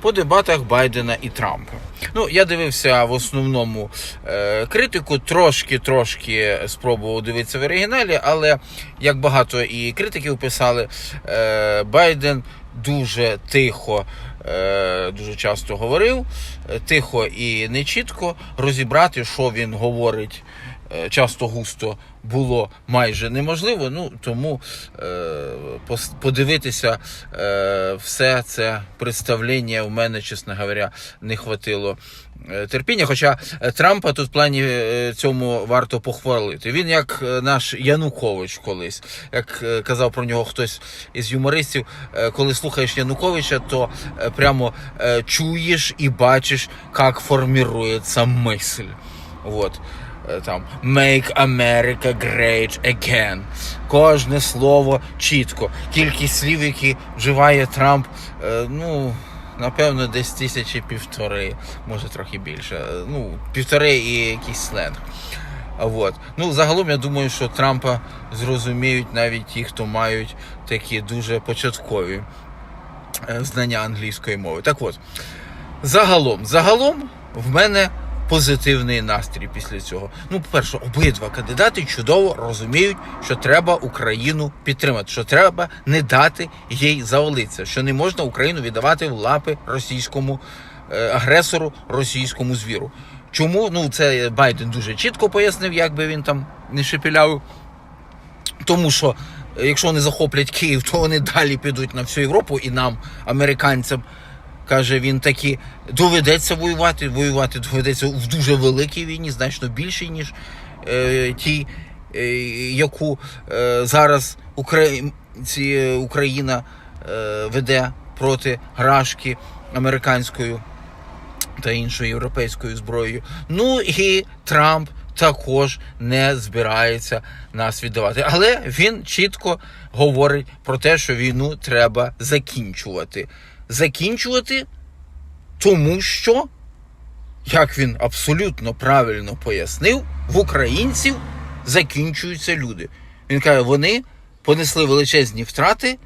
по дебатах Байдена і Трампа. Ну, я дивився в основному е, критику, трошки-трошки спробував дивитися в оригіналі, але як багато і критиків писали, е, Байден дуже тихо, е, дуже часто говорив, е, тихо і нечітко розібрати, що він говорить. Е, Часто густо було майже неможливо. Ну тому е, подивитися е, все це представлення в мене, чесно говоря, не хватило е, терпіння. Хоча е, Трампа тут в плані цьому варто похвалити. Він як наш Янукович колись, як казав про нього хтось із юмористів, коли слухаєш Януковича, то прямо чуєш і бачиш, як формірується мисль. Вот. Е, Там Make America Great Again. Кожне слово чітко. Кількість слів, які вживає Трамп, е, ну. Напевно, десь тисячі півтори, може трохи більше. Е, Ну, півтори і якийсь сленг. А Вот. Ну, загалом я думаю, що Трампа зрозуміють навіть ті, хто мають такі дуже початкові знання англійської мови. Так от, загалом, загалом в мене позитивний настрій після цього. Ну, по-перше, обидва кандидати чудово розуміють, що треба Україну підтримати, що треба не дати їй завалитися, що не можна Україну віддавати в лапи російському е, агресору, російському звіру. Чому? Ну, це Байден дуже чітко пояснив, як би він там не шепіляв. Тому що е, якщо вони захоплять Київ, то вони далі підуть на всю Європу і нам, американцям, каже він таки, доведеться воювати. Воювати доведеться в дуже великій війні, значно більшій, ніж е, ті, е, яку е, зараз Украї... е, Україна е, веде проти Грашки американською та іншою європейською зброєю. Ну і Трамп також не збирається нас віддавати. Але він чітко говорить про те, що війну треба закінчувати. Закінчувати, тому що, як він абсолютно правильно пояснив, в українців закінчуються люди. Він каже, вони понесли величезні втрати,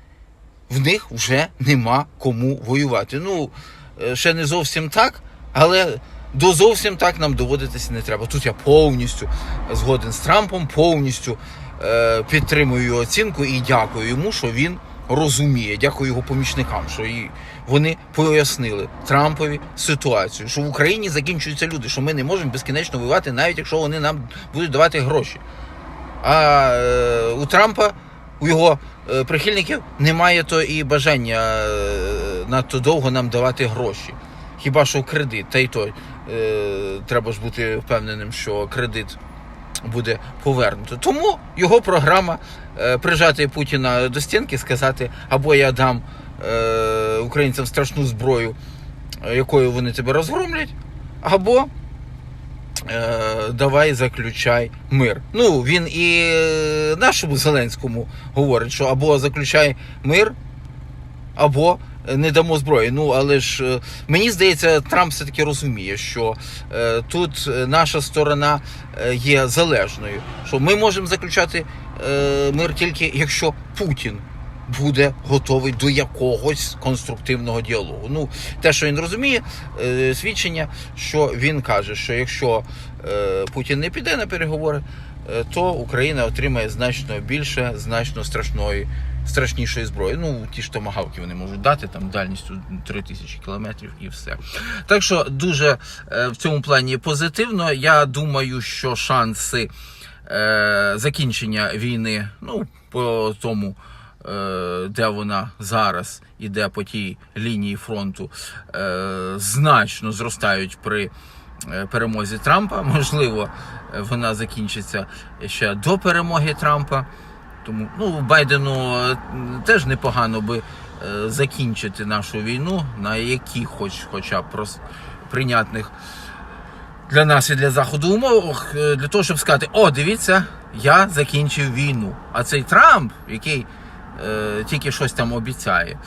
в них вже нема кому воювати. Ну, е, ще не зовсім так, але до зовсім так нам доводитися не треба. Тут я повністю згоден з Трампом, повністю е, підтримую його оцінку і дякую йому, що він розуміє. Дякую його помічникам, що і вони пояснили Трампові ситуацію, що в Україні закінчуються люди, що ми не можемо безкінечно воювати, навіть якщо вони нам будуть давати гроші. А е, у Трампа, у його е, прихильників, немає то і бажання е, надто довго нам давати гроші. Хіба що кредит, та й то е, треба ж бути впевненим, що кредит буде повернуто. Тому його програма е, прижати Путіна до стінки, сказати, або я дам е, українцям страшну зброю, е, якою вони тебе розгромлять, або давай заключай мир. Ну, він і нашому Зеленському говорить, що або заключай мир, або не дамо зброї. Ну, але ж е, мені здається, Трамп все-таки розуміє, що е, тут е, наша сторона е, є залежною. Що ми можемо заключати е, мир тільки якщо Путін. Буде готовий до якогось конструктивного діалогу. Ну, те, що він розуміє, е, свідчення, що він каже, що якщо е, Путін не піде на переговори, е, то Україна отримає значно більше, значно страшної, страшнішої зброї. Ну, ті ж томагавки вони можуть дати там дальністю 3000 кілометрів і все. Так що дуже е, в цьому плані позитивно. Я думаю, що шанси е, закінчення війни, ну, по тому. е, Де вона зараз іде по тій лінії фронту, е, значно зростають при перемозі Трампа. Можливо, вона закінчиться ще до перемоги Трампа. Тому ну, Байдену е, теж непогано би е, закінчити нашу війну на якихось, хоча б прийнятних для нас і для заходу умовах, е, для того, щоб сказати: о, дивіться, я закінчив війну. А цей Трамп, який е, тільки щось там обіцяє.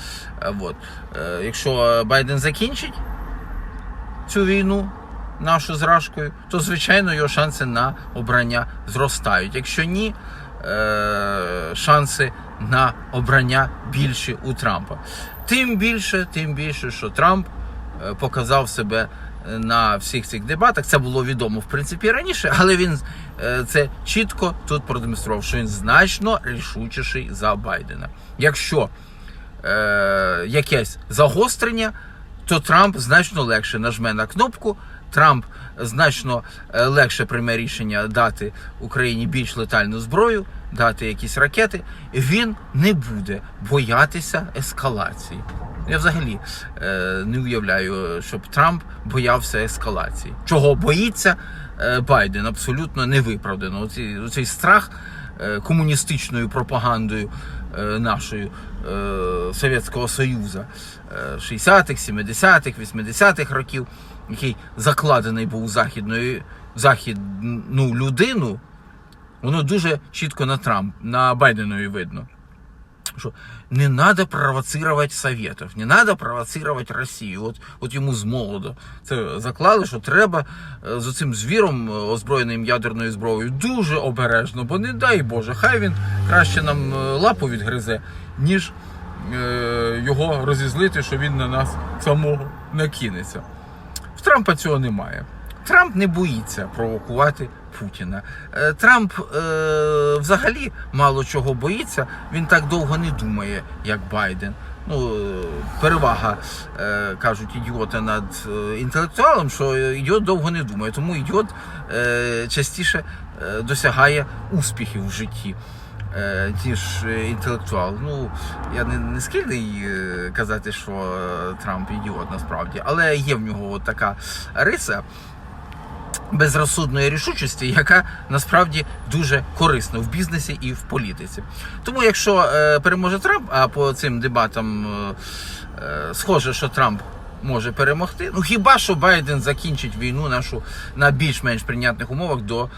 От, е, якщо Байден закінчить цю війну нашу з Рашкою, то звичайно його шанси на обрання зростають. Якщо ні, е, шанси на обрання більші у Трампа. Тим більше, тим більше, що Трамп е, показав себе е, на всіх цих дебатах. Це було відомо в принципі раніше, але він е, це чітко тут продемонстрував, що він значно рішучіший за Байдена. Якщо е, якесь загострення, то Трамп значно легше нажме на кнопку. Трамп значно е, легше прийме рішення дати Україні більш летальну зброю, дати якісь ракети. Він не буде боятися ескалації. Я взагалі е, не уявляю, щоб Трамп боявся ескалації. Чого боїться е, Байден? Абсолютно невиправдано. Оцей, оцей страх комуністичною пропагандою нашою Совєтського Союзу е, 60-х, 70-х, 80-х років, який закладений був у західну людину, воно дуже чітко на Трамп, на Байденові видно. Що не треба провоцировать Советов, не треба провоцировать Росію. От, от йому з молоду це заклали, що треба е, з цим звіром, е, озброєним ядерною зброєю, дуже обережно, бо не дай Боже, хай він краще нам е, лапу відгризе, ніж е, його розізлити, що він на нас самого накинеться. Трампа цього немає. Трамп не боїться провокувати Путіна. Е, Трамп е, взагалі мало чого боїться. Він так довго не думає, як Байден. Ну, е, перевага, е, кажуть, ідіота над е, інтелектуалом, що ідіот довго не думає. Тому ідіот е, частіше досягає успіхів в житті. Е, Ніж е, інтелектуал. Ну, я не, не схильний е, казати, що Трамп ідіот насправді, але є в нього от така риса безрозсудної рішучості, яка насправді дуже корисна в бізнесі і в політиці. Тому, якщо переможе Трамп, а по цим дебатам схоже, що Трамп може перемогти, ну хіба що Байден закінчить війну нашу на більш-менш прийнятних умовах до,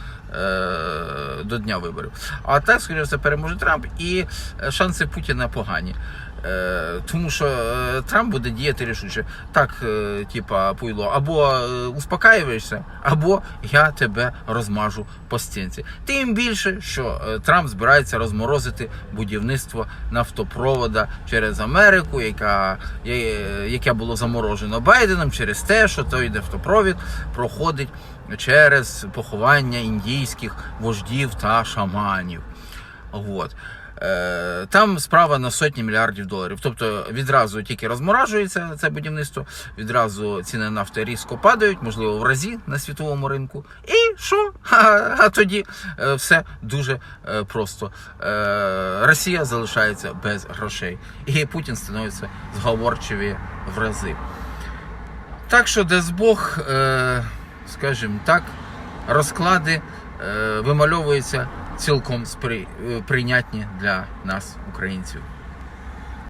до дня виборів. А так, скоріше все, переможе Трамп, і е, шанси Путіна погані. Е, Тому що е, Трамп буде діяти рішуче. Так, е, типа, пуйло, або е, успокаюєшся, або я тебе розмажу по стінці. Тим більше, що е, Трамп збирається розморозити будівництво нафтопровода через Америку, яка, яке було заморожено Байденом через те, що той нафтопровід проходить через поховання індійських вождів та шаманів. От. Е, Там справа на сотні мільярдів доларів. Тобто відразу тільки розморажується це будівництво, відразу ціни нафти різко падають, можливо, в разі на світовому ринку. І що? А, тоді е, все дуже е, просто. Росія залишається без грошей. І Путін становиться зговорчиві в рази. Так що дасть Бог, скажімо так, розклади е, вимальовуються цілком спри- е, для нас, українців.